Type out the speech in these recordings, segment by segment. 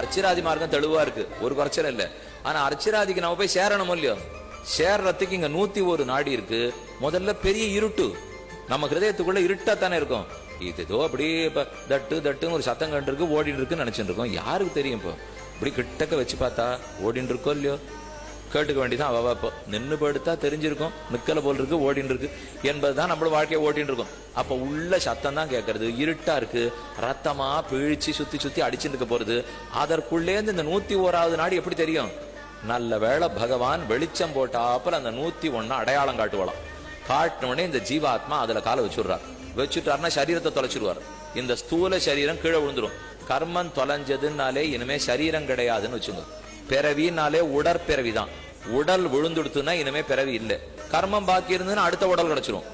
அர்ச்சராதி மார்க்கம் தெளிவா இருக்கு. ஒரு குறைச்சல் இல்ல. ஆனா அர்ச்சராதிக்கு நம்ம போய் சேரணும் இல்லையோ? சேர்றதுக்கு இங்க நூத்தி ஒரு நாடி இருக்கு. முதல்ல பெரிய இருட்டு. நம்ம ஹிருதயத்துக்குள்ள இருட்டா தானே இருக்கும். இது ஏதோ அப்படியே இப்ப தட்டு தட்டுன்னு ஒரு சத்தம் கண்டு இருக்கு ஓடிட்டு இருக்குன்னு நினைச்சிட்டு இருக்கோம். யாருக்கு தெரியும் இப்போ? இப்படி கிட்டக்க வச்சு பார்த்தா ஓடிட்டு இருக்கோ இல்லையோ? கேட்டுக்க வேண்டியதான் அவ இப்போ. நின்னு படுத்தா தெரிஞ்சிருக்கும். நிக்கலை போல் இருக்கு ஓடின்னு இருக்கு. என்பதுதான் நம்மள வாழ்க்கையை ஓட்டின்னு இருக்கும். அப்போ உள்ள சத்தம் தான் கேட்கறது இருட்டா இருக்கு. ரத்தமா பிழிச்சு சுத்தி சுத்தி அடிச்சுட்டு இருக்க போறது. அதற்குள்ளேந்து இந்த நூத்தி ஓராவது நாடு எப்படி தெரியும்? நல்ல வேளை பகவான் வெளிச்சம் போட்டாப்புல அந்த நூத்தி ஒண்ணு அடையாளம் காட்டுவலாம் காட்டின உடனே இந்த ஜீவாத்மா அதுல காலை வச்சுடுறார். வச்சுட்டாருன்னா சரீரத்தை தொலைச்சிடுவார். இந்த ஸ்தூல சரீரம் கீழே விழுந்துரும். கர்மம் தொலைஞ்சதுன்னாலே இனிமே சரீரம் கிடையாதுன்னு வச்சுங்க. பிறவினாலே உடற்பிறவி தான் உடல் விழுந்துடுத்துன்னா இனிமே பிறவி இல்லை. கர்மம் பாக்கி இருந்ததுன்னா அடுத்த உடல் கிடைச்சிரும்.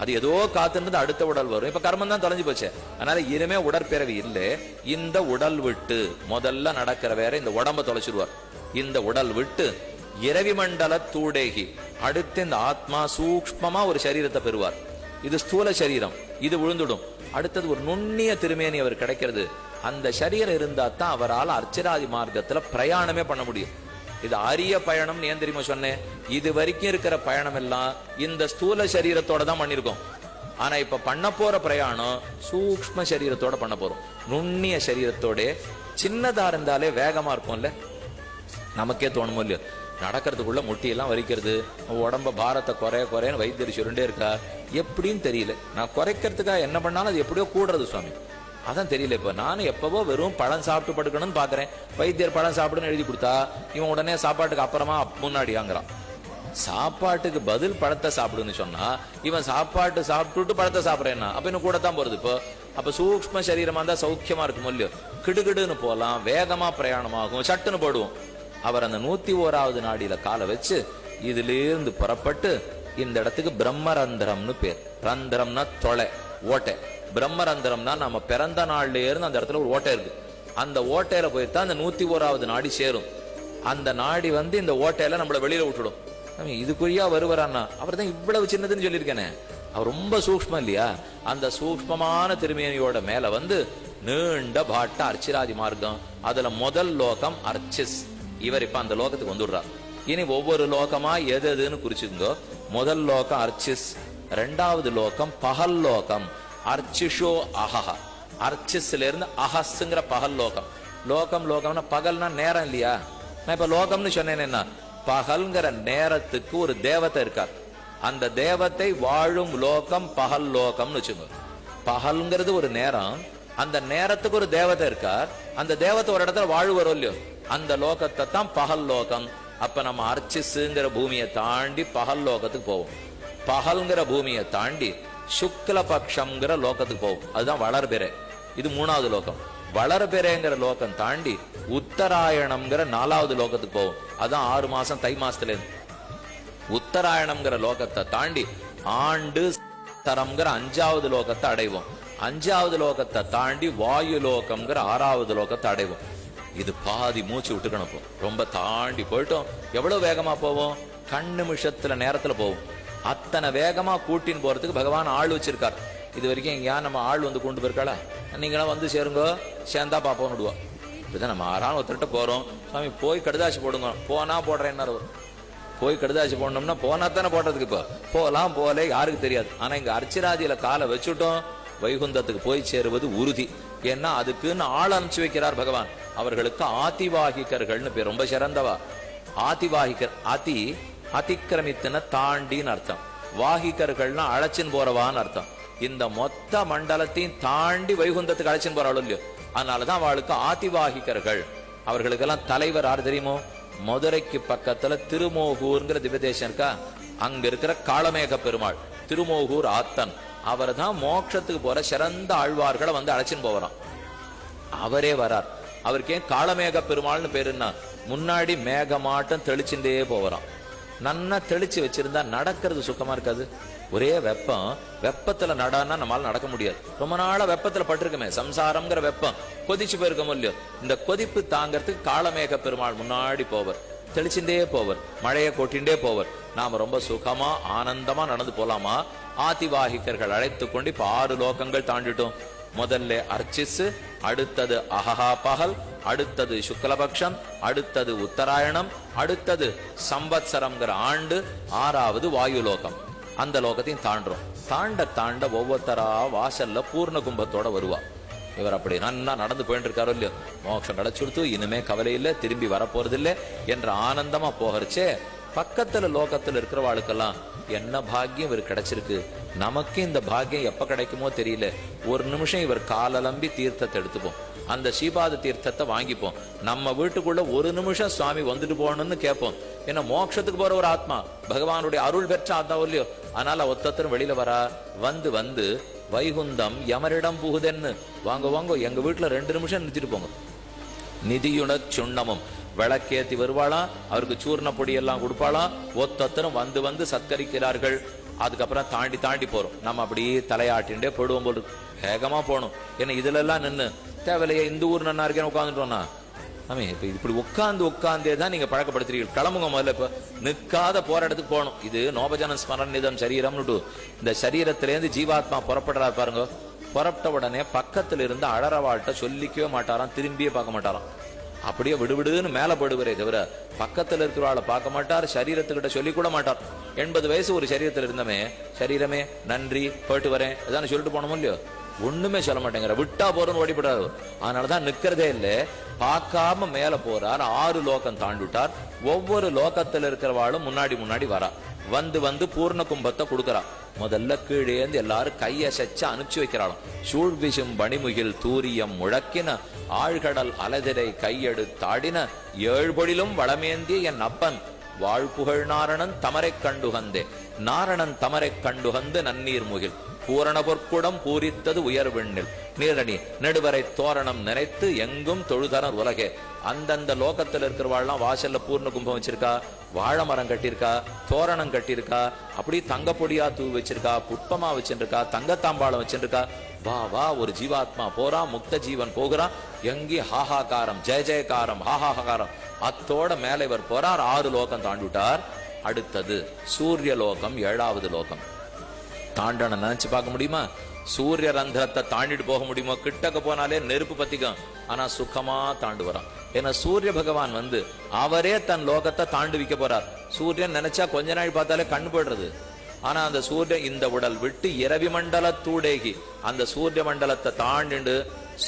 அது ஏதோ காத்துன்றது அடுத்த உடல் வரும். இப்ப கர்மம் தான் தொலைஞ்சு போச்சு. அதனால இனிமே உடற்பிறவி இல்லை. இந்த உடல் விட்டு முதல்ல நடக்கிற வேற இந்த உடம்ப தொலைச்சிருவார். இந்த உடல் விட்டு இரவி மண்டல தூடேகி அடுத்து இந்த ஆத்மா சூக்ஷ்மமா ஒரு சரீரத்தை பெறுவார். இது ஸ்தூல சரீரம். இது விழுந்துடும். அடுத்தது ஒரு நுண்ணிய திருமேனி அவர் கிடைக்கிறது. அந்த சரீரம் இருந்தா தான் அவரால் அர்ச்சராதி மார்க்கத்துல பிரயாணமே பண்ண முடியும். இது அரிய பயணம் ஏன் தெரியுமா சொன்னேன்? இது வரைக்கும் இருக்கிற பயணம் எல்லாம் இந்த ஸ்தூல சரீரத்தோட தான் பண்ணிருக்கோம். ஆனா இப்ப பண்ண போற பிரயாணம் சூக்ஷ்ம சரீரத்தோட பண்ண போறோம். நுண்ணிய சரீரத்தோட சின்னதா இருந்தாலே வேகமா இருக்கும்ல? நமக்கே தோணுமோ இல்லையோ? நடக்கிறதுக்குள்ள முட்டியெல்லாம் வலிக்கிறது உடம்ப பாரத்தை குறைய குறையன்னு வைத்தியர் சுருண்டே இருக்கா? எப்படின்னு தெரியல. நான் குறைக்கிறதுக்காக என்ன பண்ணாலும் அது எப்படியோ கூடுறது சுவாமி. அதான் தெரியல இப்போ. நானும் எப்பவோ வெறும் பழம் சாப்பிட்டு படுக்கணும்னு பார்க்குறேன் வைத்தியர் பழம் சாப்பிடுன்னு எழுதி கொடுத்தா இவன் உடனே சாப்பாட்டுக்கு அப்புறமா முன்னாடியாங்கிறான். சாப்பாட்டுக்கு பதில் பழத்தை சாப்பிடுன்னு சொன்னா இவன் சாப்பாட்டு சாப்பிட்டுட்டு பழத்தை சாப்பிட்றேன்னா அப்ப இன்னும் கூட தான் போறது இப்போ. அப்ப சூக்ஷ்ம சரீரமா இருந்தா சௌக்கியமா இருக்கும் இல்லையோ? கிடுகிடுன்னு போலாம் வேகமா பிரயாணமாகும் சட்டுன்னு போடுவோம். அவர் அந்த நூத்தி ஓராவது நாடியில காலை வச்சு இதிலிருந்து புறப்பட்டு இந்த இடத்துக்கு பிரம்மரந்திரம்னு பேர். ரந்திரம்னா தொலை ஓட்டை. பிரம்மரந்திரம்னா நம்ம பிறந்த நாள்ல இருந்து அந்த இடத்துல ஒரு ஓட்டை இருக்கு. அந்த ஓட்டையில போய்தான் அந்த நூத்தி ஓராவது நாடி சேரும். அந்த நாடி வந்து இந்த ஓட்டையில நம்மள வெளியில விட்டுடும். இதுக்குரியா வருவரான்னா அவர் தான் இவ்வளவு சின்னதுன்னு சொல்லியிருக்கேனே. அவர் ரொம்ப சூக்ஷ்மம் இல்லையா? அந்த சூக்ஷ்மமான திருமேனியோட மேல வந்து நீண்ட பாட்ட அர்ச்சிராதி மார்க்கம். அதுல முதல் லோகம் அர்ச்சிஸ். இவர் இப்ப அந்த லோகத்துக்கு வந்துடுறார் இனி ஒவ்வொரு லோகமா எது எதுன்னு குறிச்சிருந்தோ முதல் லோகம் அர்ச்சிஸ். ரெண்டாவது லோகம் பகல் லோகம். அர்ச்சிஷோ அஹஹா அர்ச்சிஸ்ல இருந்து அஹஸ்ங்கிற பகல் லோகம் லோகம் லோகம்னா பகல்னா நேரம் இல்லையா நான் இப்ப லோகம்னு சொன்னேன் என்ன பகல்ங்கிற நேரத்துக்கு ஒரு தேவத்தை இருக்கார் அந்த தேவத்தை வாழும் லோகம் பகல் லோகம்னு வச்சுங்க பகல்ங்கிறது ஒரு நேரம் அந்த நேரத்துக்கு ஒரு தேவதை இருக்கார் அந்த தேவத்தை ஒரு இடத்துல வாழ்வரும் இல்லையோ அந்த லோகத்தை தான் பகல் லோகம் அப்ப நம்ம அர்ச்சிஸுங்கிற பூமியை தாண்டி பகல் லோகத்துக்கு போவோம் பகல்ங்கிற பூமியை தாண்டி சுக்லபக்ஷங்கிற லோகத்துக்கு போகும். அதுதான் வளர்பெறை. இது மூணாவது லோகம். வளர்பெறைங்கிற லோகம் தாண்டி உத்தராயணம்ங்கிற நாலாவது லோகத்துக்கு போகும். அதான் ஆறு மாசம் தை மாசத்துல இருந்து உத்தராயணம்ங்கிற லோகத்தை தாண்டி ஆண்டு தரம்ங்கிற அஞ்சாவது லோகத்தை அடைவோம். அஞ்சாவது லோகத்தை தாண்டி வாயு லோகம்ங்கிற ஆறாவது லோகத்தை அடைவோம். இது பாதி மூச்சு விட்டுக்கணும் இப்போ. ரொம்ப தாண்டி போயிட்டோம். எவ்வளவு வேகமா போவோம்? கண் நிமிஷத்துல நேரத்துல போவோம். அத்தனை வேகமா கூட்டின்னு போறதுக்கு பகவான் ஆள் வச்சிருக்கார். இது வரைக்கும் எங்கேயா நம்ம ஆள் வந்து கொண்டு போயிருக்காளா? நீங்களாம் வந்து சேருங்கோ சேர்ந்தா பாப்போம் விடுவோம். இப்படிதான் நம்ம ஆறாம் ஒருத்தர்கிட்ட போறோம். சுவாமி போய் கடுதாசி போடுங்க. போனா போடுறேன்னு போய் கடுதாசி போடணும்னா போனா தானே போடுறதுக்கு இப்போ. போகலாம் போகல யாருக்கு தெரியாது. ஆனா இங்க அர்ச்சிராதியில காலை வச்சுட்டோம். வைகுந்தத்துக்கு போய் சேருவது உறுதி. ஏன்னா அதுக்குன்னு ஆள் அனுப்பிச்சு வைக்கிறார் பகவான். அவர்களுக்கு ஆதிவாகிக்கர்கள்னு பேர். ரொம்ப சிறந்தவா? ஆதிவாகிக்கர் ஆதி அதிக்கிரமித்துன தாண்டின்னு அர்த்தம். வாகிகர்கள்னா அழைச்சின்னு போறவான்னு அர்த்தம். இந்த மொத்த மண்டலத்தையும் தாண்டி வைகுந்தத்துக்கு அழைச்சின்னு போறாள் இல்லையோ? அதனாலதான் அவளுக்கு ஆதிவாகிகர்கள். அவர்களுக்கெல்லாம் தலைவர் யார் தெரியுமோ? மதுரைக்கு பக்கத்துல திருமோகூர்ங்கிற திவ்யதேசம் இருக்கா? அங்க இருக்கிற காளமேக பெருமாள் திருமோகூர் ஆத்தன். அவர் தான் மோட்சத்துக்கு போற சிறந்த ஆழ்வார்களை வந்து அழைச்சின்னு போவறான் அவரே வரார். அவருக்கு ஏன் காளமேக பெருமாள்னு பேருன்னா முன்னாடி மேகமாட்டம் தெளிச்சுட்டே போவறான் நல்லா தெளிச்சு வச்சிருந்தா நடக்கிறது சுத்தமா இருக்காது. ஒரே வெப்பம் வெப்பத்துல நடான்னா நம்மளால நடக்க முடியாது. ரொம்ப நாளா வெப்பத்துல பட்டிருக்கமே சம்சாரம்ங்கிற வெப்பம். கொதிச்சு போயிருக்கோம் இல்லையோ இந்த கொதிப்பு தாங்கிறதுக்கு காலமேக பெருமாள் முன்னாடி போவர். தெளிச்சுட்டே போவர் மழையை கொட்டிண்டே போவர். நாம ரொம்ப சுகமா ஆனந்தமா நடந்து போலாமா? ஆதிவாகிக்கர்கள் அழைத்து கொண்டு இப்ப ஆறு லோகங்கள் தாண்டிட்டோம். முதல்ல அர்ச்சிசு அடுத்தது அஹஹா பகல் அடுத்தது சுக்லபக்ஷம் அடுத்தது உத்தராயணம் அடுத்தது சம்பத்சரம்ங்கிற ஆண்டு ஆறாவது வாயுலோகம். அந்த லோகத்தையும் தாண்டுறோம். தாண்ட தாண்ட ஒவ்வொருத்தரா வாசல்ல பூர்ண கும்பத்தோட வருவா. இவர் அப்படி நன்னா நடந்து போயிட்டு இருக்காரோ இல்லையோ? மோட்சம் கிடைச்சுடுத்து இனிமே கவலை இல்லை திரும்பி வரப்போறது இல்லை என்ற ஆனந்தமா போகிறச்சே பக்கத்துல லோகத்துல இருக்கிறவாளுக்கெல்லாம் என்ன பாக்கியம் இவர் கிடைச்சிருக்கு? நமக்கு இந்த பாக்கியம் எப்ப கிடைக்குமோ தெரியல. ஒரு நிமிஷம் இவர் காலலம்பி தீர்த்தத்தை எடுத்துப்போம். அந்த ஸ்ரீபாத தீர்த்தத்தை வாங்கிப்போம். நம்ம வீட்டுக்குள்ள ஒரு நிமிஷம் சுவாமி வந்துட்டு போகணும்னு கேட்போம். ஏன்னா மோட்சத்துக்கு போற ஒரு ஆத்மா. பகவானுடைய அருள் பெற்ற ஆத்மா இல்லையோ. அதனால ஒத்தத்தரும் வெளியில வரா. வந்து வந்து வைகுந்தம் யமரிடம் புகுதென்னு. வாங்க வாங்க எங்க வீட்டுல ரெண்டு நிமிஷம் நிறுத்திட்டு போங்க. நிதியுணச் சுண்ணமும். விளக்கேத்தி வருவாளாம் அவருக்கு சூர்ண பொடி எல்லாம் கொடுப்பாளாம். ஒத்தொத்தரும் வந்து வந்து சத்கரிக்கிறார்கள். அதுக்கப்புறம் தாண்டி தாண்டி போறோம். நம்ம அப்படியே தலையாட்டின்றே போடுவோம் போது வேகமா போகணும். ஏன்னா இதுல எல்லாம் நின்று தேவையில்லையே இந்த ஊர் நன்னா இருக்கேன்னு உட்காந்துட்டோம்னா ஆமே இப்ப இப்படி உட்காந்து உட்காந்தே தான் நீங்க பழக்கப்படுத்துறீங்க கிளம்புங்க முதல்ல இப்ப. நிற்காத போற இடத்துக்கு போகணும். இது நோபஜன ஸ்மரணிதம் சரீரம்னு இந்த சரீரத்திலேருந்து ஜீவாத்மா புறப்படுறாரு பாருங்க. புறப்பட்ட உடனே பக்கத்துல இருந்து அழறவாள்கிட்ட சொல்லிக்கவே மாட்டாராம் திரும்பியே பார்க்க மாட்டாராம். அப்படியே விடுவிடுன்னு மேல போடுவரே தவிர பக்கத்துல இருக்கிறவாளை பார்க்க மாட்டார் சரீரத்துக்கிட்ட சொல்லி கூட மாட்டார். எண்பது வயசு ஒரு சரீரத்துல இருந்தமே சரீரமே நன்றி போயிட்டு வரேன் அதான சொல்லிட்டு போனோமோ இல்லையோ? ஒண்ணுமே சொல்ல மாட்டேங்கிற விட்டா போறோம்னு ஓடிப்படாரு அதனாலதான் நிக்கிறதே இல்லை பார்க்காம மேல போறார் ஆறு லோகம் தாண்டிட்டார் ஒவ்வொரு லோகத்துல இருக்கிறவாளும் முன்னாடி முன்னாடி வரா. வந்து வந்து பூர்ண கும்பத்தை கொடுக்கறா. முதல்ல கீழேந்து எல்லாரும் கையசைச்சு அனுப்பிச்சு வைக்கிறாளாம். சூழ் பணிமுகில் தூரியம் முழக்கின ஆழ்கடல் அலதிரை கையெடுத்தாடின ஏழ்பொழிலும் வளமேந்திய என் அப்பன் வாழ்புகழ் நாரணன் தமரைக் கண்டுகந்தே. நாரணன் தமரைக் கண்டுகந்து நன்னீர் முகில். பூரண பொற்குடம் பூரித்தது உயர் விண்ணில் நீரணி நெடுவரை தோரணம் நினைத்து எங்கும் தொழுதனர் உலகே. அந்தந்த லோகத்துல இருக்கிறவாள்லாம் வாசல்ல பூர்ண கும்பம் வச்சிருக்கா? வாழை மரம் கட்டியிருக்கா? தோரணம் கட்டியிருக்கா? அப்படி தங்க பொடியா தூ வச்சிருக்கா? புட்பமா வச்சிருக்கா? தங்கத்தாம்பாளம் வச்சிருக்கா? வா வா ஒரு ஜீவாத்மா போறான் முக்த ஜீவன் போகிறான் எங்கே ஹாஹாகாரம் ஜெய ஜெயகாரம் ஹாஹாகாரம். அத்தோட மேலே இவர் போறார் ஆறு லோகம் தாண்டிவிட்டார். அடுத்தது சூரிய லோகம் ஏழாவது லோகம். தாண்டனை நினைச்சு பார்க்க முடியுமா? சூரிய ரந்திரத்தை தாண்டிட்டு போக முடியுமோ? கிட்டக்க போனாலே நெருப்பு பத்திக்கும். ஆனா சுகமா தாண்டு வரான் ஏன்னா சூரிய பகவான் வந்து அவரே தன் லோகத்தை தாண்டு வைக்க போறார். சூரியன் நினைச்சா கொஞ்ச நாள் பார்த்தாலே கண் போடுறது ஆனா அந்த சூரியன் இந்த உடல் விட்டு இரவி மண்டலத்தூடேகி அந்த சூரிய மண்டலத்தை தாண்டிண்டு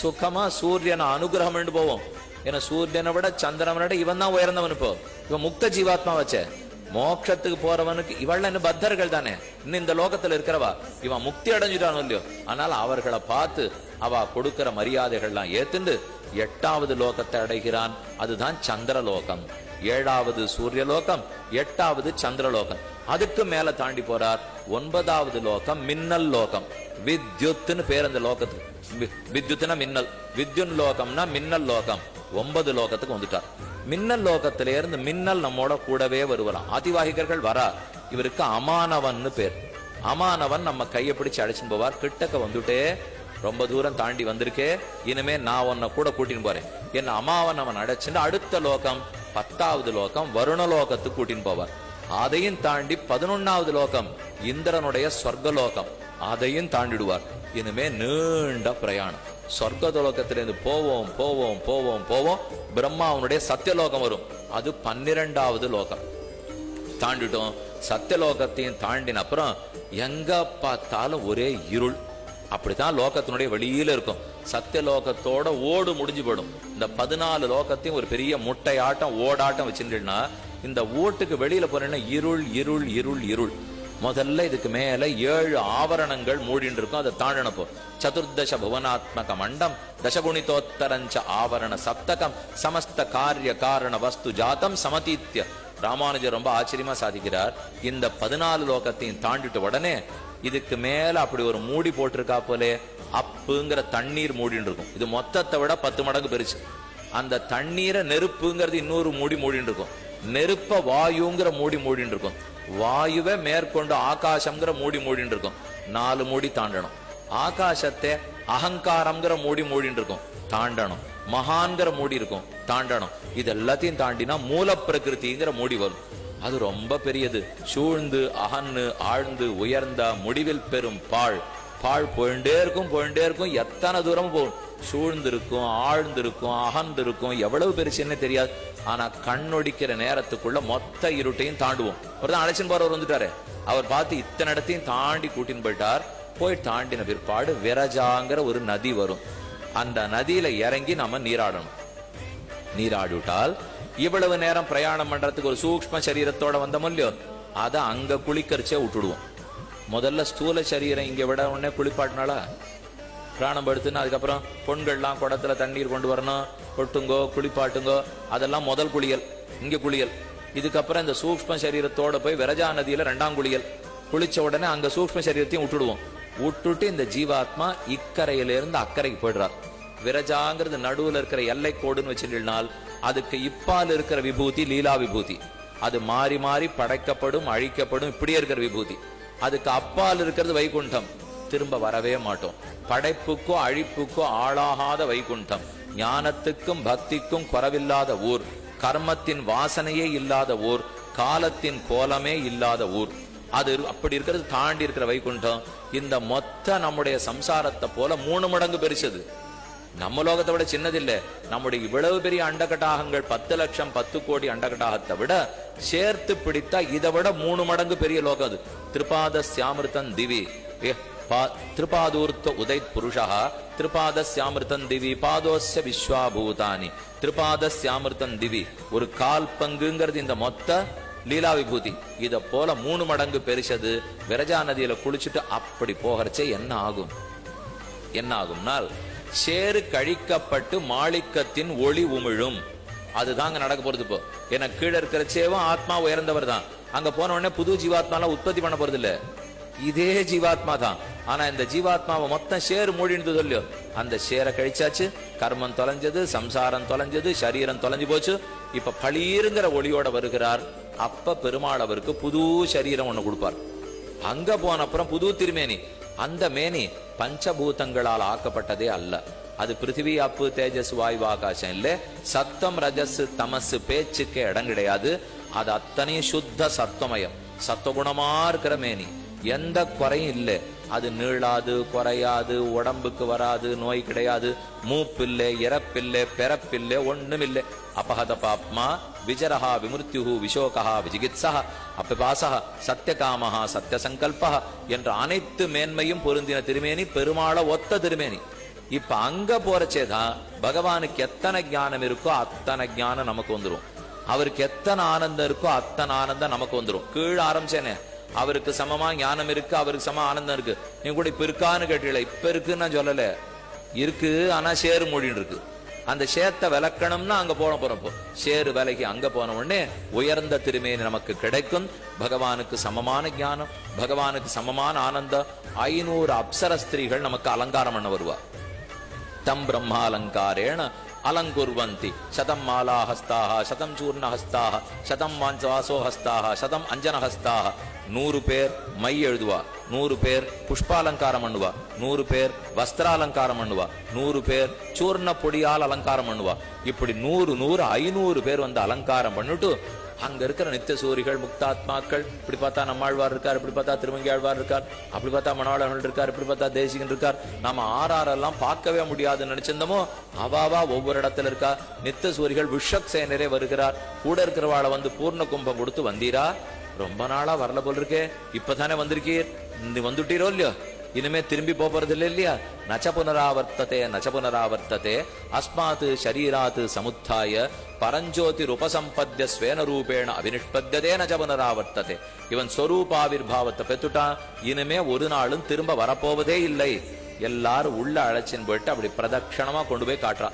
சுகமா சூரியனை அனுகிரகம் போவோம். ஏன்னா சூரியனை விட சந்திரனை விட இவன் தான் உயர்ந்தவன் இப்போ. இவன் முக்த ஜீவாத்மா வச்சேன் மோட்சத்துக்கு போறவனுக்கு இவள் என்ன பத்தர்கள் தானே? இன்னும் இந்த லோகத்துல இருக்கிறவா? இவன் முக்தி அடைஞ்சிட்டான் இல்லையோ? ஆனால் அவர்களை பார்த்து அவ கொடுக்கிற மரியாதைகள்லாம் ஏத்துண்டு எட்டாவது லோகத்தை அடைகிறான். அதுதான் சந்திரலோகம். ஏழாவது சூரியலோகம் எட்டாவது சந்திரலோகம். அதுக்கு மேல தாண்டி போறார் ஒன்பதாவது லோகம் மின்னல் லோகம். வித்யுத்னு பேர் அந்த லோகத்துக்கு வித்யுத்னா மின்னல். வித்யுன் லோகம்னா மின்னல் லோகம். ஒன்பது லோகத்துக்கு வந்துட்டார். மின்னல் லோகத்திலேருந்து மின்னல் நம்மோட கூடவே வருவலாம். ஆதிவாகிகர்கள் வரா இவருக்கு அமானவன்னு பேர். அமானவன் நம்ம கையை பிடிச்சு அழைச்சின்னு போவார். கிட்டக்க வந்துட்டே ரொம்ப தூரம் தாண்டி வந்திருக்கே. இனிமே நான் உன்னை கூட கூட்டின்னு போறேன். என் அமாவன் அவன் அடைச்சுன்னு அடுத்த லோகம் பத்தாவது லோகம் வருண லோகத்துக்கு கூட்டின்னு போவார். அதையும் தாண்டி பதினொன்னாவது லோகம் இந்திரனுடைய சொர்க்கலோகம் அதையும் தாண்டிடுவார். இனிமே நீண்ட பிரயாணம். சொர்க்கலோகத்திலிருந்து போவோம் போவோம் போவோம் போவோம். பிரம்மாவனுடைய சத்தியலோகம் வரும். அது பன்னிரெண்டாவது லோகம். தாண்டிட்டோம். சத்தியலோகத்தையும் தாண்டின அப்புறம் எங்க பார்த்தாலும் ஒரே இருள். அப்படித்தான் லோகத்தினுடைய வெளியில இருக்கும். சத்தியலோகத்தோட ஓடு முடிஞ்சு போயிடும். இந்த பதினாலு லோகத்தையும் ஒரு பெரிய முட்டை ஆட்டம் ஓடாட்டம் வச்சுட்டுனா இந்த ஓட்டுக்கு வெளியில போறேன்னா இருள் இருள் இருள் இருள். முதல்ல இதுக்கு மேல ஏழு ஆவரணங்கள் மூடின்னு இருக்கும் அதை தாண்டினப்போ சதுர்தச புவனாத்மக மண்டம் தசகுணிதோத்தரஞ்ச ஆவரண சப்தகம் சமஸ்த காரிய காரண வஸ்து ஜாதம் சமதீத்திய ராமானுஜர் ரொம்ப ஆச்சரியமா சாதிக்கிறார். இந்த பதினாலு லோகத்தையும் தாண்டிட்டு உடனே இதுக்கு மேல அப்படி ஒரு மூடி போட்டிருக்கா போலே அப்புங்கிற தண்ணீர் மூடின்னு இருக்கும் இது மொத்தத்தை விட பத்து மடங்கு பெருசு. அந்த தண்ணீரை நெருப்புங்கிறது இன்னொரு மூடி மூடின்னு இருக்கும் நெருப்ப வாயுங்கிற மூடி மூடின்னு இருக்கும் வாயுவை மேற்கொண்டு ஆகாசம்ங்கிற மூடி மூடின்னு இருக்கும் நாலு மூடி தாண்டணும். ஆகாசத்தை அகங்காரம்ங்கிற மூடி மூடின்னு இருக்கும் தாண்டணும். மகான்கிற மூடி இருக்கும். தாண்டணும். இது எல்லாத்தையும் தாண்டினா மூல பிரகிருதிங்கிற மூடி வரும். அது ரொம்ப பெரியது. சூழ்ந்து அகன்னு ஆழ்ந்து உயர்ந்த முடிவில் பெறும் பாழ். பாழ் போயிட்டே இருக்கும் போயிட்டே இருக்கும். எத்தனை தூரம் போகும். சூழ்ந்திருக்கும் ஆழ்ந்திருக்கும் அகர்ந்திருக்கும் எவ்வளவு பெருசுன்னு தெரியாது. ஆனா கண்ணொடிக்கிற நேரத்துக்குள்ள மொத்த இருட்டையும் தாண்டுவோம். ஒரு தான் அழைச்சின் போறவர் வந்துட்டாரு. அவர் பார்த்து இத்தனை இடத்தையும் தாண்டி கூட்டின்னு போயிட்டார். போய் தாண்டின பிற்பாடு விரஜாங்கிற ஒரு நதி வரும். அந்த நதியில இறங்கி நம்ம நீராடணும். நீராடிவிட்டால் இவ்வளவு நேரம் பிரயாணம் பண்றதுக்கு ஒரு சூக்ஷ்ம சரீரத்தோட வந்தோம் இல்லையோ அதை அங்க குளிக்கரிச்சே விட்டுடுவோம். முதல்ல ஸ்தூல சரீரம் இங்க விட உடனே குளிப்பாட்டினாலா பிராணம் படுத்துன்னு அதுக்கப்புறம் பொண்கள்லாம் குடத்துல தண்ணீர் கொண்டு வரணும். கொட்டுங்கோ குளிப்பாட்டுங்கோ. அதெல்லாம் முதல் குளியல். இங்கே குளியல். இதுக்கப்புறம் இந்த சூக்ஷ்ம சரீரத்தோட போய் விரஜா நதியில் ரெண்டாம் குளியல். குளிச்ச உடனே அங்கே சூக்ஷ்ம சரீரத்தையும் விட்டுடுவோம். விட்டுட்டு இந்த ஜீவாத்மா இக்கரையிலேருந்து அக்கறைக்கு போயிடுறார். விரஜாங்கிறது நடுவில் இருக்கிற எல்லை கோடுன்னு வச்சுனால் அதுக்கு இப்பால் இருக்கிற விபூதி லீலா விபூதி. அது மாறி மாறி படைக்கப்படும் அழிக்கப்படும் இப்படியே இருக்கிற விபூதி. அதுக்கு அப்பால் இருக்கிறது வைகுண்டம். திரும்ப வரவே மாட்டோம். படைப்புக்கோ அழிப்புக்கோ ஆளாகாத வைகுண்டம். ஞானத்துக்கும் பக்திக்கும் குறவில்லாத ஊர். கர்மத்தின் வாசனையே இல்லாத ஊர். காலத்தின் கோலமே இல்லாத ஊர். அது அப்படி இருக்கிறது தாண்டி இருக்கிற வைகுண்டம். இந்த மொத்த நம்முடைய சம்சாரத்தை போல மூணு மடங்கு பெருசது. நம்ம லோகத்தை விட சின்னதில்லை. நம்முடைய இவ்வளவு பெரிய அண்டகட்டாகங்கள் பத்து லட்சம் பத்து கோடி அண்டகட்டாகத்தை விட சேர்த்து பிடித்தா இதை விட மூணு மடங்கு பெரிய லோகம் அது. திருபாத சியாமிருத்தன் திவி. ஏ, பா- திருபாதூர்த்த உதைத் புருஷா திருபாதசியாமிருத்தம் திவி பாதோஸ்ய விஸ்வாபூதானி திருபாதசியாமிருத்தம் திவி ஒரு கால் பங்குங்கிறது இந்த மொத்த லீலா விபூதி இத போல மூணு மடங்கு பெருசது விரஜா நதியில குளிச்சுட்டு அப்படி போகிறச்சே என்ன ஆகும்? என்ன ஆகும்னால் சேறு கழிக்கப்பட்டு மாளிக்கத்தின் ஒளி உமிழும். அதுதாங்க நடக்க போறது இப்போ. ஏன்னா கீழே இருக்கிற சேவம் ஆத்மா உயர்ந்தவர் தான். அங்க போன உடனே புது ஜீவாத்மாலாம் உற்பத்தி பண்ண போறது இல்லை இதே ஜீவாத்மா தான். ஆனா இந்த ஜீவாத்மாவை மொத்தம் ஷேர் மூடினது இல்லையோ அந்த சேரை கழிச்சாச்சு கர்மம் தொலைஞ்சது சம்சாரம் தொலைஞ்சது சரீரம் தொலைஞ்சு போச்சு. இப்ப பளீருங்கிற ஒளியோட வருகிறார். அப்ப பெருமாள் அவருக்கு புது சரீரம் ஒண்ணு கொடுப்பார். அங்க போன அப்புறம் புது திருமேனி. அந்த மேனி பஞ்சபூதங்களால் ஆக்கப்பட்டதே அல்ல. அது பிருத்திவி அப்பு தேஜஸ் வாயு ஆகாசம் இல்ல. சத்தம் ரஜஸ் தமசு பேச்சுக்கு இடம் கிடையாது. அது அத்தனையும் சுத்த சத்தமயம் சத்தகுணமா இருக்கிற மேனி. எந்த குறையும் இல்லை. அது நீளாது குறையாது உடம்புக்கு வராது நோய் கிடையாது மூப்பில்லை இறப்பில்லை பிறப்பில்லை ஒண்ணுமில்லை. அபகத பாப்மா விஜரஹா விமுர்த்தியு விசோகா விஜிகித்சா அப்பிபாசா சத்தியகாமஹா சத்தியசங்கல்பா என்ற அனைத்து மேன்மையும் பொருந்தின திருமேனி பெருமாள ஒத்த திருமேனி. இப்ப அங்க போறச்சேதான் பகவானுக்கு எத்தனை ஞானம் இருக்கோ அத்தனை ஞானம் நமக்கு வந்துடும் அவருக்கு எத்தனை ஆனந்தம் இருக்கோ அத்தனை ஆனந்தம் நமக்கு வந்துடும் கீழ ஆரம்பிச்சேனே. அவருக்கு சமமா ஞானம் இருக்கு அவருக்கு சம ஆனந்தம் இருக்கு. நீ கூட இப்ப இருக்கான்னு கேட்டீங்களா இப்ப இருக்குன்னு நான் சொல்லல. இருக்கு ஆனா ஷேரு மூடின்னு இருக்கு. அந்த சேத்தை விளக்கணும்னா அங்க போன போறப்போ. ஷேரு விலகி அங்க போன உடனே உயர்ந்த திருமேனி நமக்கு கிடைக்கும். பகவானுக்கு சமமான ஞானம் பகவானுக்கு சமமான ஆனந்தம். ஐநூறு அப்சர ஸ்திரீகள் நமக்கு அலங்காரம் பண்ண வருவா. தம் பிரம்மாலங்காரேன அலங்குர்வந்தி. சதம் மாலா ஹஸ்தாக சதம் சூர்ண ஹஸ்தாக சதம் வாஞ்சவாசோ ஹஸ்தாக சதம் அஞ்சன ஹஸ்தாக நூறு பேர் மை எழுதுவா. நூறு பேர் புஷ்பாலங்காரம் பண்ணுவா. நூறு பேர் வஸ்திராலங்காரம் பண்ணுவா. நூறு பேர் சூர்ண பொடியால் அலங்காரம் பண்ணுவா. இப்படி நூறு நூறு ஐநூறு பேர் வந்து அலங்காரம் பண்ணிட்டு அங்க இருக்கிற நித்திய சூரிகள் முக்தாத்மாக்கள் இப்படி பார்த்தா நம்மாழ்வார் இருக்கார் இப்படி பார்த்தா திருமங்கி ஆழ்வார் இருக்கார் அப்படி பார்த்தா மணவாளர்கள் இருக்கார் இப்படி பார்த்தா தேசிகன் இருக்கார். நாம ஆறாரெல்லாம் பார்க்கவே முடியாதுன்னு நினைச்சிருந்தோமோ அவாவா ஒவ்வொரு இடத்துல இருக்கா. நித்திய சூரிகள் விஷக் சேனரே வருகிறார். கூட இருக்கிறவாளை வந்து பூர்ண கும்பம் கொடுத்து வந்தீரா? ரொம்ப நாளா வரல போல் இருக்கே. இப்பதானே வந்திருக்கீர்? நீ வந்துட்டீரோ இல்லையோ? இனிமே திரும்பி போறது இல்லை இல்லையா? நச்ச புனராவர்த்ததே நச்ச புனராவர்த்ததே அஸ்மாத் ஷரீராத் சமுத்தாய பரஞ்சோதி உபசம்பத்திய ஸ்வேன ரூபேண அபினிஷ்பத்ததே நச்ச புனராவர்த்ததே இவன் ஸ்வரூபாவிர்பாவத்தை பெத்துட்டான் இனிமே ஒரு நாளும் திரும்ப வரப்போவதே இல்லை. எல்லாரும் உள்ள அழைச்சின்னு போயிட்டு அப்படி பிரதட்சணமா கொண்டு போய் காட்டுறான்.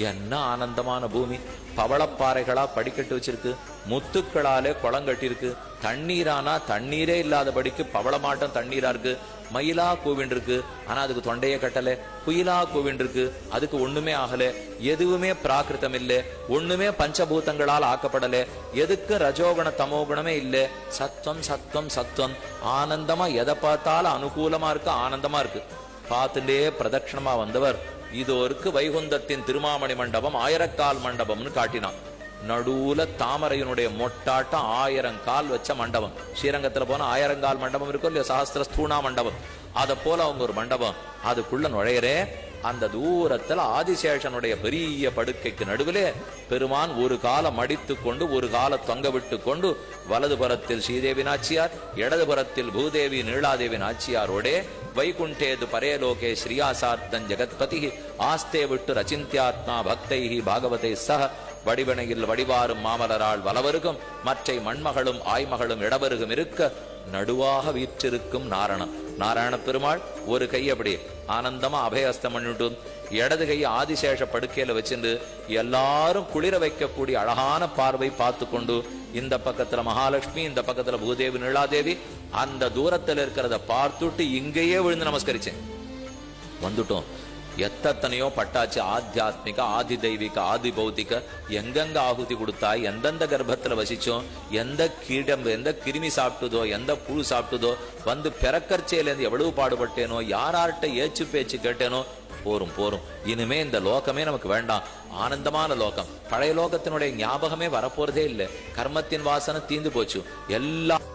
என்ன ஆனந்தமான பூமி. பவளப்பாறைகளா படிக்கட்டு வச்சிருக்கு. முத்துக்களாலே குளம் கட்டியிருக்கு. தண்ணீரானா தண்ணீரே இல்லாதபடிக்கு பவளமாட்டம் தண்ணீரா இருக்கு. மயிலா கூவின் இருக்கு ஆனா அதுக்கு தொண்டையே கட்டல. குயிலா கூவின் இருக்கு அதுக்கு ஒண்ணுமே ஆகல. எதுவுமே பிராகிருதம் இல்ல. ஒண்ணுமே பஞ்சபூதங்களால் ஆக்கப்படல. எதுக்கு ரஜோகுண தமோகுணமே இல்ல. சத்வம் சத்வம் சத்வம். ஆனந்தமா எதை பார்த்தாலும் அனுகூலமா இருக்கு ஆனந்தமா இருக்கு. பார்த்துட்டே பிரதட்சணமா வந்தவர். இதோருக்கு வைகுந்தத்தின் திருமாமணி மண்டபம் ஆயிரக்கால் மண்டபம்னு காட்டினான். நடுவுல தாமரையினுடைய மொட்டாட்டம் ஆயிரம் கால் வச்ச மண்டபம். ஸ்ரீரங்கத்துல போனா ஆயிரங்கால் மண்டபம் இருக்கும் இல்லையா சஹஸ்திர ஸ்தூணா மண்டபம். அதை போல அவங்க ஒரு மண்டபம். அதுக்குள்ள நுழையிறேன் அந்த தூரத்துல ஆதிசேஷனுடைய பெரிய படுக்கைக்கு நடுவிலே பெருமான் ஒரு காலம் மடித்து கொண்டு ஒரு கால தொங்க விட்டு கொண்டு வலது புறத்தில் ஸ்ரீதேவி நாச்சியார் இடது புறத்தில் பூதேவி நீலாதேவி நாச்சியாரோடே வைகுண்டேது பரேலோகே ஸ்ரீயாசார்த்தன் ஜெகத்பதி ஆஸ்தே விட்டு ரச்சிந்தியாத்மா பக்தை பாகவதை சக வடிவனையில் வடிவாரும் மாமலரால் வலவருகும் மற்றை மண்மகளும் ஆய்மகளும் இடவருகும் இருக்க நடுவாக வீற்றிருக்கும் நாரணம். நாராயண பெருமாள் ஒரு கை அப்படி ஆனந்தமா அபயஸ்தம் பண்ணிட்டு இடது கை ஆதிசேஷ படுக்கையில வச்சிருந்து எல்லாரும் குளிர வைக்கக்கூடிய அழகான பார்வை பார்த்து கொண்டு இந்த பக்கத்துல மகாலட்சுமி இந்த பக்கத்துல பூதேவி நீலாதேவி அந்த தூரத்துல இருக்கிறத பார்த்துட்டு இங்கேயே விழுந்து நமஸ்கரிச்சேன். வந்துட்டோம். எத்தனையோ பட்டாச்சு ஆத்தியாத்மிக ஆதி தெய்வீக ஆதி பௌத்திக எங்கெங்க ஆகுதி கொடுத்தா எந்தெந்த கர்ப்பத்துல வசிச்சோம் எந்த கீடம் எந்த கிருமி சாப்பிட்டுதோ எந்த புழு சாப்பிட்டுதோ வந்து பிறக்கர்ச்சையிலேருந்து எவ்வளவு பாடுபட்டேனோ யாரார்கிட்ட ஏச்சு பேச்சு கேட்டேனோ போரும் போரும். இனிமே இந்த லோகமே நமக்கு வேண்டாம். ஆனந்தமான லோகம். பழைய லோகத்தினுடைய ஞாபகமே வரப்போறதே இல்லை. கர்மத்தின் வாசனை தீந்து போச்சு. எல்லாம்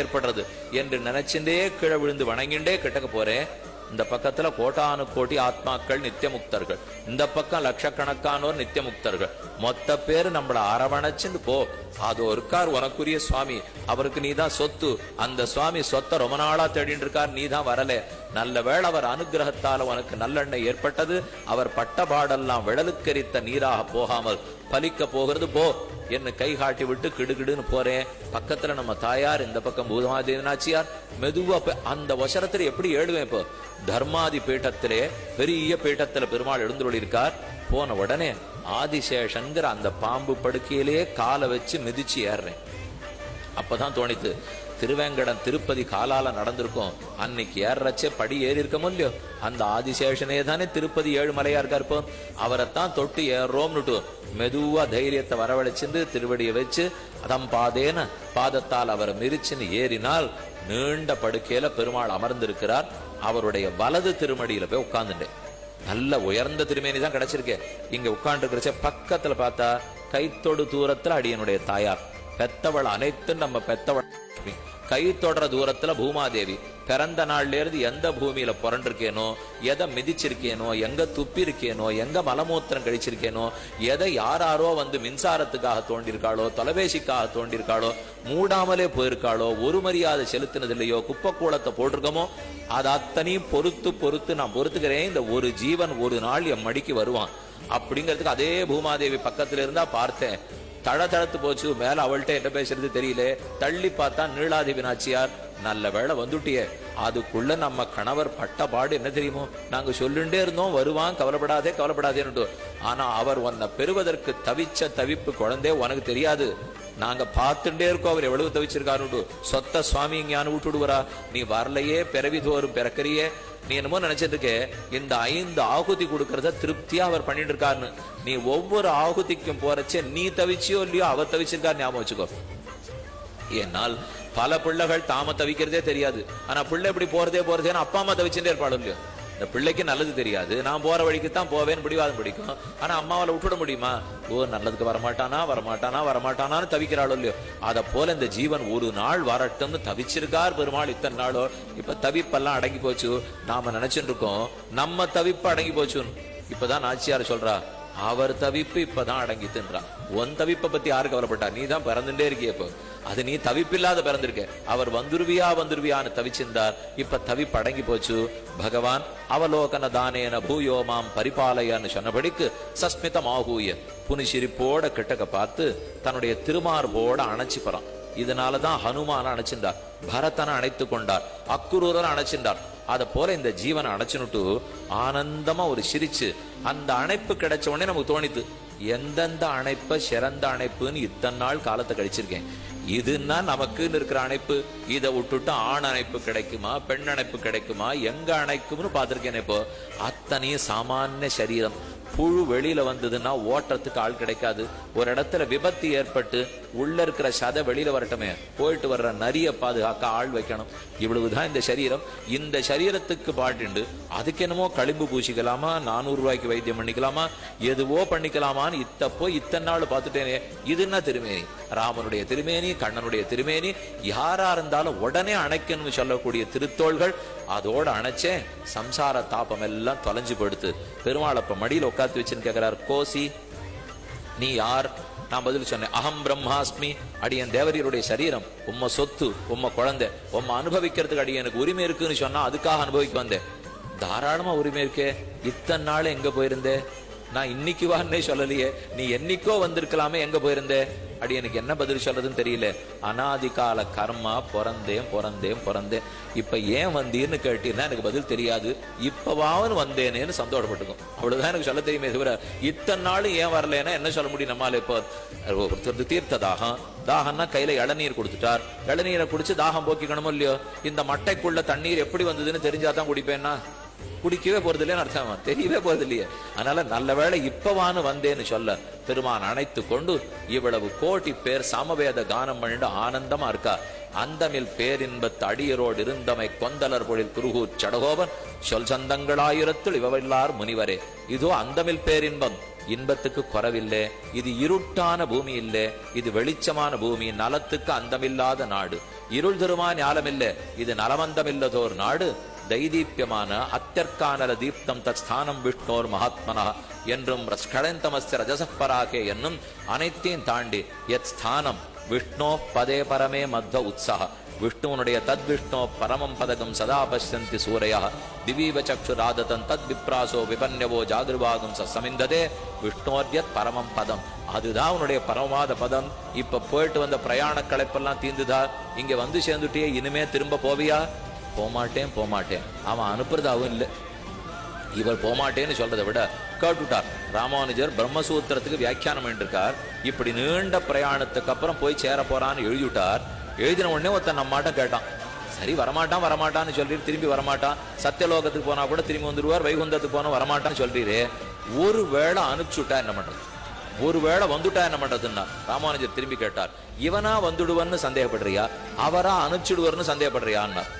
ஏற்படுறது என்று நினைச்சுட்டே கீழே விழுந்து வணங்கிண்டே கிட்டக்க போறேன். இந்த பக்கத்துல கோட்டானு கோடி ஆத்மாக்கள் நித்தியமுக்தர்கள். இந்த பக்கம் லட்சக்கணக்கானோர் நித்தியமுக்தர்கள். மொத்த பேர் நம்மள அரவணைச்சுண்டு போ. அது இருக்கார் உனக்குரிய சுவாமி. அவருக்கு நீதான் சொத்து. அந்த சுவாமி சொத்தை ரொம்ப நாளா தேடிட்டு இருக்கார் நீதான் வரல. நல்ல வேளை அவர் அனுகிரகத்தால உனக்கு நல்லெண்ணெய் ஏற்பட்டது. அவர் பட்ட பாடெல்லாம் விழலுக்கரித்த நீராக போகாமல் பலிக்க போகிறது. போ. என்ன கை காட்டி விட்டு கிடுகிடுன்னு போறேன். பக்கத்துல நம்ம தாயார் இந்த பக்கம் பூதமாதேவனாச்சியார் மெதுவா அந்த வசரத்துல எப்படி ஏழுவேன் இப்போ? தர்மாதி பீட்டத்திலே பெரிய பீட்டத்துல பெருமாள் எழுந்துள்ள இருக்கார் போன உடனே ஆதிசேஷங்கிற அந்த பாம்பு படுக்கையிலேயே காலை வச்சு மிதிச்சு ஏறுறேன். அப்பதான் தோணித்து திருவேங்கடம் திருப்பதி காலால நடந்திருக்கும். அன்னைக்கு ஏறச்சே படி ஏறி இருக்கமோ இல்லையோ? அந்த ஆதிசேஷனே தானே திருப்பதி ஏழு மலையா இருக்கார் இப்போ அவரைத்தான் தொட்டு ஏறோம்னுட்டு மெதுவா தைரியத்தை வரவழைச்சிருந்து திருவடியை வச்சு அதம் பாதேன பாதத்தால் அவரை மிரிச்சுன்னு ஏறினால் நீண்ட படுக்கையில பெருமாள் அமர்ந்திருக்கிறார். அவருடைய வலது திருமடியில போய் உட்கார்ந்துட்டேன். நல்ல உயர்ந்த திருமேனி தான் கிடைச்சிருக்கு. இங்க உட்கார்ந்து பக்கத்துல பார்த்தா கைத்தொடு தூரத்துல அடியனுடைய தாயார். பெத்தவள் அனைத்தும் நம்ம பெத்தவள் கை தொடர தூரத்துல பூமாதேவி. பிறந்த நாள்ல இருந்து எந்த பூமியில புரண்டிருக்கேனோ எதை மிதிச்சிருக்கேனோ எங்க துப்பி இருக்கேனோ எங்க மலமூத்திரம் கழிச்சிருக்கேனோ எதை யாராரோ வந்து மின்சாரத்துக்காக தோண்டிருக்காளோ தொலைபேசிக்காக தோண்டிருக்காளோ மூடாமலே போயிருக்காளோ ஒரு மரியாதை செலுத்தினது இல்லையோ குப்பக்கூளத்தை போட்டிருக்கோமோ அது அத்தனையும் பொறுத்து பொறுத்து நான் பொறுத்துக்கிறேன். இந்த ஒரு ஜீவன் ஒரு நாள் என் மடிக்கு வருவான். அப்படிங்கிறதுக்கு அதே பூமாதேவி பக்கத்துல இருந்தா பார்த்தேன். தழ தளத்து போச்சு. மேல அவள்கிட்ட என்ன பேசுறது தெரியல. தள்ளி பார்த்தா நீளாதி வினாச்சியார் நல்ல வேளை வந்துட்டியே. அதுக்குள்ள நம்ம கணவர் பட்ட பாடு என்ன தெரியுமோ? நாங்க சொல்லுண்டே இருந்தோம். வருவான் கவலைப்படாதே கவலைப்படாதேன்னு ஆனா அவர் உன்னை பெறுவதற்கு தவிச்ச தவிப்பு குழந்தை உனக்கு தெரியாது. நாங்க பார்த்துட்டே இருக்கோம். அவர் எவ்வளவு தவிச்சிருக்காரு சொத்த சுவாமி இங்கேயானு விட்டுடுவரா நீ வரலையே பிறவி தோறும் பிறக்கறியே. நீ என்னமோ நினைச்சிட்டு இந்த ஐந்து ஆகுதி கொடுக்கறத திருப்தியா அவர் பண்ணிட்டு இருக்காருன்னு நீ ஒவ்வொரு ஆகுதிக்கும் போறச்சே நீ தவிச்சியோ இல்லையோ அவர் தவிச்சிருக்காரு ஞாபகம் வச்சுக்கோ. ஏனால் பல பிள்ளைகள் தாம தவிக்கிறதே தெரியாது. ஆனா பிள்ளை இப்படி போறதே போறதேன்னு அப்பா அம்மா தவிச்சுட்டே இருப்பாளோ இல்லையோ? இந்த பிள்ளைக்கு நல்லது தெரியாது. நான் போற வழிக்கு தான் போவேன்னு பிடிவாதம் பிடிக்கும். ஆனா அம்மாவால விட்டுட முடியுமா? ஓ நல்லதுக்கு வரமாட்டானா? வரமாட்டானா? வரமாட்டானான்னு தவிக்கிறாளோ இல்லையோ? அதை போல இந்த ஜீவன் ஒரு நாள் வரட்டும்னு தவிச்சிருக்கார் பெருமாள் இத்தனை நாளோ. இப்ப தவிப்பெல்லாம் அடங்கி போச்சு. நாம நினைச்சுட்டு இருக்கோம். நம்ம தவிப்பு அடங்கி போச்சுன்னு. இப்பதான் நாச்சியார் சொல்றா அவர் தவிப்பு இப்பதான் அடங்கி தின்றான். உன் தவிப்பை பத்தி யாரு கவலைப்பட்டா? நீ தான் பிறந்துட்டே இருக்கிய இப்போ. அது நீ தவிப்பில்லாத பிறந்திருக்க. அவர் வந்துருவியா வந்துருவியான்னு தவிச்சிருந்தார். இப்ப தவிப்பு அடங்கி போச்சு. பகவான் அவலோகன தானேன பூயோமாம் பரிபாலையான்னு சொன்னபடிக்கு சஸ்மிதம் ஆகூய. புனிசிரிப்போட கிட்டக்க பார்த்து தன்னுடைய திருமார்போட அணைச்சிப்பறான் இதனாலதான் ஹனுமான அணைச்சிருந்தார். பரதனை அணைத்து கொண்டார். அக்குரூரன் அணைச்சிருந்தார். அதை போல இந்த ஜீவனை அணைச்சுனுட்டு ஆனந்தமா ஒரு சிரிச்சு அந்த அணைப்பு கிடைச்ச உடனே நமக்கு தோணித்து எந்தெந்த அணைப்ப சிறந்த அணைப்புன்னு இத்தனை நாள் காலத்தை கழிச்சிருக்கேன். இதுன்னா நமக்குன்னு இருக்கிற அணைப்பு இதை விட்டுட்டு ஆண் அணைப்பு கிடைக்குமா பெண் அணைப்பு கிடைக்குமா எங்க அணைக்கும்னு பார்த்துருக்கேன் இப்போ அத்தனையும் சாமானிய சரீரம். புழு வெளியில வந்ததுன்னா ஓட்டுறதுக்கு ஆள் கிடைக்காது. ஒரு இடத்துல விபத்து ஏற்பட்டு உள்ள இருக்கிற சதை வெளியில வரட்டுமே. போயிட்டு வர்ற நரிய பாதுகாக்க ஆள் வைக்கணும். இவ்வளவுதான் இந்த சரீரம். இந்த சரீரத்துக்கு பாட்டுண்டு. அதுக்கு என்னமோ களிம்பு பூசிக்கலாமா? நானூறு ரூபாய்க்கு வைத்தியம் பண்ணிக்கலாமா? எதுவோ பண்ணிக்கலாமான்னு இத்த போய் இத்தனை நாள் பார்த்துட்டேனே. இது என்ன திருமேனி? ராமனுடைய திருமேனி கண்ணனுடைய திருமேனி யாரா இருந்தாலும் உடனே அணைக்கணும்னு சொல்லக்கூடிய திருத்தோள்கள் அதோட அணைச்சே சம்சார தாபம் எல்லாம் தொலைஞ்சு படுத்து பெருமாள் அப்ப மடியில் உட்காந்து வச்சுன்னு கேட்கிறார் கோசி நீ யார்? நான் பதில் சொன்னேன். அகம் பிரம்மாஸ்மி அடியன் தேவரியருடைய சரீரம். உம்ம சொத்து உம்ம குழந்தை உம்ம அனுபவிக்கிறதுக்கு அடியனுக்கு உரிமை இருக்குன்னு சொன்னா அதுக்காக அனுபவிக்க வந்தேன். தாராளமா உரிமை இருக்கே. இத்தனை நாள் எங்க போயிருந்தே? நான் இன்னைக்கு வான்னே சொல்லலையே. நீ என்னைக்கோ வந்திருக்கலாமே எங்க போயிருந்தே? அடி எனக்கு என்ன பதில் சொல்றதுன்னு தெரியல. அனாதிகால கர்மா பிறந்தேன் பிறந்தேன் பிறந்தேன். இப்ப ஏன் வந்தீர்னு கேட்டீங்கன்னா எனக்கு பதில் தெரியாது. இப்பவாவது வந்தேனேன்னு சந்தோஷப்பட்டுக்கும் அவ்வளவுதான் எனக்கு சொல்ல தெரியுமே தவிர இத்தனை நாள் ஏன் வரலன்னா என்ன சொல்ல முடியும் நம்மால இப்போ? ஒருத்தர் தீர்த்த தாகம். தாகம்னா கையில இளநீர் கொடுத்துட்டார். இளநீரை குடிச்சு தாகம் போக்கிக்கணுமோ இல்லையோ? இந்த மட்டைக்குள்ள தண்ணீர் எப்படி வந்ததுன்னு தெரிஞ்சாதான் குடிப்பேன்னா? குடிக்கவே போறது இல்லைன்னு அர்த்தமா. தெரியவே போறது இல்லையே அதனால நல்ல வேலை இப்பவான்னு வந்தேன்னு சொல்ல பெருமான் அணைத்து கொண்டு இவ்வளவு கோடி பேர் சமவேத கானம் பண்ணிட்டு ஆனந்தமா இருக்கா. அந்தமில் பேரின்பத்து அடியரோடு இருந்தமை கொந்தலர் பொழில் குருகூர் சடகோபன் சொல் சந்தங்களாயிரத்தில் இவவெல்லார் முனிவரே. இதோ அந்தமில் பேரின்பம். இன்பத்துக்கு குறவில்லை. இது இருட்டான பூமி இல்லை. இது வெளிச்சமான பூமி. நலத்துக்கு அந்தமில்லாத நாடு. இருள் திருமா ஞாலமில்லை இது நலமந்தமில்லதோர் நாடு. தைதீப்யமான அத்தியற்கானல தீப்தம் தத் ஸ்தானம் விஷ்ணோர் மகாத்மனா என்றும் ஸ்கழந்தமஸ்ய ரஜசப்பராகே என்னும் அனைத்தையும் தாண்டி எத் ஸ்தானம் விஷ்ணோ பதே பரமே மத்வ உற்சாக விஷ்ணுவனுடைய தத் விஷ்ணோ பரமம் பதகம் சதா பசந்தி சூரையா திவீவ சக்ஷுராததன் தத் விப்ராசோ விபன்யவோ ஜாகிருவாகும் சமிந்ததே விஷ்ணோர்யத் பரமம் பதம் அதுதான் உன்னுடைய பரமாத பதம். இப்ப போயிட்டு வந்த பிரயாண களைப்பெல்லாம் தீந்துதா? இங்க வந்து சேர்ந்துட்டியே இனிமே திரும்ப போவியா? போமாட்டேன் போமாட்டேன். அவன் அனுப்புறதாகவும் இல்லை. இவர் போமாட்டேன்னு சொல்றதை விட கேட்டுட்டார். ராமானுஜர் பிரம்மசூத்திரத்துக்கு வியாக்கியானம் பண்ணிருக்கார். இப்படி நீண்ட பிரயாணத்துக்கு அப்புறம் போய் சேர போறான்னு எழுதிவிட்டார். எழுதின உடனே ஒருத்தன் நம்மாட்ட கேட்டான். சரி வரமாட்டான் வரமாட்டான்னு சொல்றீர் திரும்பி வரமாட்டான். சத்தியலோகத்துக்கு போனா கூட திரும்பி வந்துடுவார் வைகுந்தத்துக்கு போனா வரமாட்டான்னு சொல்றீரு. ஒரு வேளை அனுப்பிச்சுட்டா என்ன பண்றது? ஒரு வேளை வந்துட்டா என்ன பண்றதுன்னா ராமானுஜர் திரும்பி கேட்டார். இவனா வந்துடுவன்னு சந்தேகப்படுறியா? அவரா அனுப்பிச்சுடுவார்னு சந்தேகப்படுறியான்னார்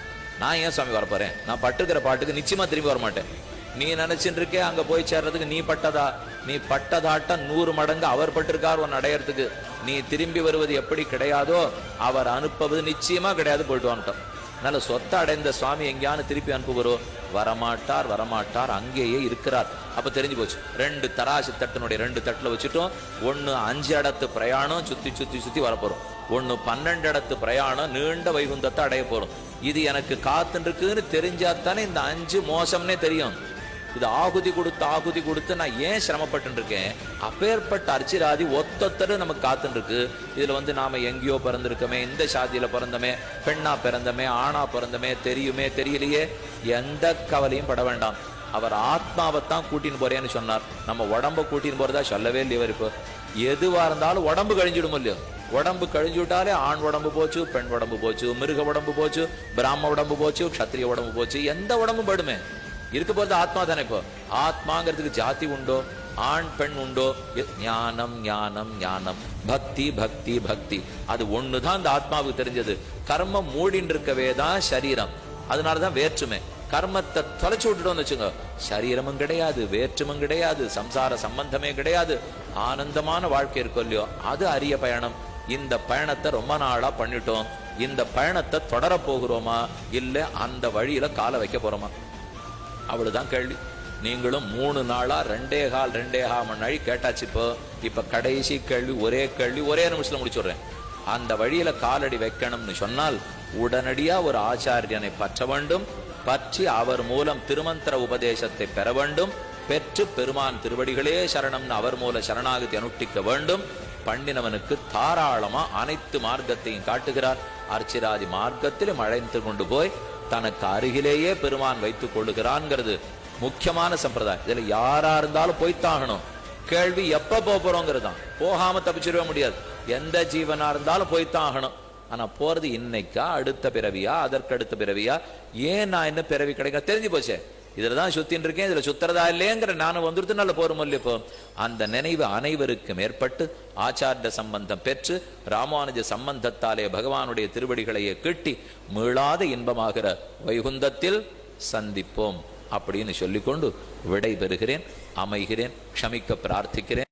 நான் ஏன் சுவாமி வரப்போறேன்? நான் பட்டுக்கிற பாட்டுக்கு நிச்சயமா திரும்பி வர மாட்டேன் நீ நினைச்சுட்டு இருக்கே அங்க போய் சேர்றதுக்கு நீ பட்டதா? நீ பட்டதாட்ட நூறு மடங்கு அவர் பட்டிருக்கார் உன் அடையறதுக்கு. நீ திரும்பி வருவது எப்படி கிடையாதோ அவர் அனுப்புவது நிச்சயமா கிடையாது போயிட்டு வந்துட்டோம் நல்ல சொத்தை அடைந்த சுவாமி எங்கேயானு திருப்பி அனுப்புகிறோ வரமாட்டார் வரமாட்டார் அங்கேயே இருக்கிறார். அப்ப தெரிஞ்சு போச்சு. ரெண்டு தராசு தட்டினுடைய ரெண்டு தட்டில் வச்சுட்டோம். ஒன்று அஞ்சு இடத்து பிரயாணம் சுத்தி சுத்தி சுத்தி வரப்போறோம். ஒன்று பன்னெண்டு இடத்து பிரயாணம் நீண்ட வைகுந்தத்தை அடைய போகிறோம் இது எனக்கு காத்துருக்குன்னு தெரிஞ்சாத்தானே இந்த அஞ்சு மோசம்னே தெரியும். இது ஆகுதி கொடுத்து ஆகுதி கொடுத்து நான் ஏன் சிரமப்பட்டு இருக்கேன் அப்பேற்பட்ட அர்ச்சிராதி ஒத்தொத்தரும் நமக்கு காத்துருக்கு இதில் வந்து நாம் எங்கேயோ பிறந்திருக்கோமே இந்த சாதியில் பிறந்தமே பெண்ணா பிறந்தமே ஆணா பிறந்தமே தெரியுமே தெரியலையே? எந்த கவலையும் பட வேண்டாம். அவர் ஆத்மாவைத்தான் கூட்டின்னு போறேன்னு சொன்னார். நம்ம உடம்ப கூட்டின்னு போறதா சொல்லவே இல்லையவர் இப்போ எதுவாக இருந்தாலும் உடம்பு கழிஞ்சிடும் இல்லையோ? உடம்பு கழிஞ்சு விட்டாலே ஆண் உடம்பு போச்சு பெண் உடம்பு போச்சு மிருக உடம்பு போச்சு பிராம உடம்பு போச்சு க்ஷத்ரிய உடம்பு போச்சு எந்த உடம்பும் படுமே இருக்க போறது ஆத்மா தானே இப்போ? ஆத்மாங்கிறதுக்கு ஜாதி உண்டோ? ஆண் பெண் உண்டோ? ஞானம் ஞானம் ஞானம். பக்தி பக்தி பக்தி. அது ஒண்ணுதான் அந்த ஆத்மாவுக்கு தெரிஞ்சது. கர்மம் மூடின்னு இருக்கவே தான் சரீரம். அதனாலதான் வேற்றுமை. கர்மத்தை தொலைச்சு விட்டுட்டோம்னு வச்சுங்க சரீரமும் கிடையாது வேற்றுமும் கிடையாது சம்சார சம்பந்தமே கிடையாது. ஆனந்தமான வாழ்க்கை இருக்கும் இல்லையோ அது அரிய பயணம். இந்த பயணத்தை ரொம்ப நாளா பண்ணிட்டோம். இந்த பயணத்தை தொடர போகிறோமா? இல்ல அந்த வழியில காலை வைக்க போறோமா? அவ்வளவுதான் கேள்வி. நீங்களும் மூணு நாளா ரெண்டே கால் ரெண்டே கால் மணி நாள் கேட்டாச்சு இப்போ. இப்ப கடைசி கேள்வி ஒரே கேள்வி ஒரே நிமிஷத்துல முடிச்சுடுறேன். அந்த வழியில காலடி வைக்கணும்னு சொன்னால் உடனடியா ஒரு ஆச்சாரியனை பற்ற வேண்டும். பற்றி அவர் மூலம் திருமந்திர உபதேசத்தை பெற வேண்டும். பெற்று பெருமான் திருவடிகளே சரணம்னு அவர் மூல சரணாகதி அனுஷ்டிக்க வேண்டும். பண்ணினவனுக்கு தாராளமா அனைத்து மார்க்கத்தையும் காட்டுகிறார். அர்ச்சிராதி மார்க்கத்திலும் அழைத்து கொண்டு போய் தனக்கு அருகிலேயே பெருமான் வைத்துக் கொள்ளுகிறான்ங்கிறது. முக்கியமான சம்பிரதாயம். இதுல யாரா இருந்தாலும் போய்த்தாகணும். கேள்வி எப்ப போறோங்கிறது தான் போகாம தப்பிச்சிடவே முடியாது. எந்த ஜீவனா இருந்தாலும் போய்த்தான் ஆகணும் ஆனா போறது இன்னைக்கா அடுத்த பிறவியா அதற்கு அடுத்த பிறவியா? ஏன் நான் என்ன பிறவி கிடைக்க தெரிஞ்சு போச்சே. இதுல தான் சுத்தின்னு இருக்கேன் இதுல சுத்துறதா இல்லையங்கிற நானும் வந்துருத்து நல்ல போரும் இப்போ அந்த நினைவு அனைவருக்கும் ஏற்பட்டு ஆச்சாரிய சம்பந்தம் பெற்று ராமானுஜ சம்பந்தத்தாலே பகவானுடைய திருவடிகளையே கிட்டி மீளாத இன்பமாகிற வைகுந்தத்தில் சந்திப்போம் அப்படின்னு சொல்லிக்கொண்டு விடை பெறுகிறேன் அமைகிறேன் க்ஷமிக்க பிரார்த்திக்கிறேன்.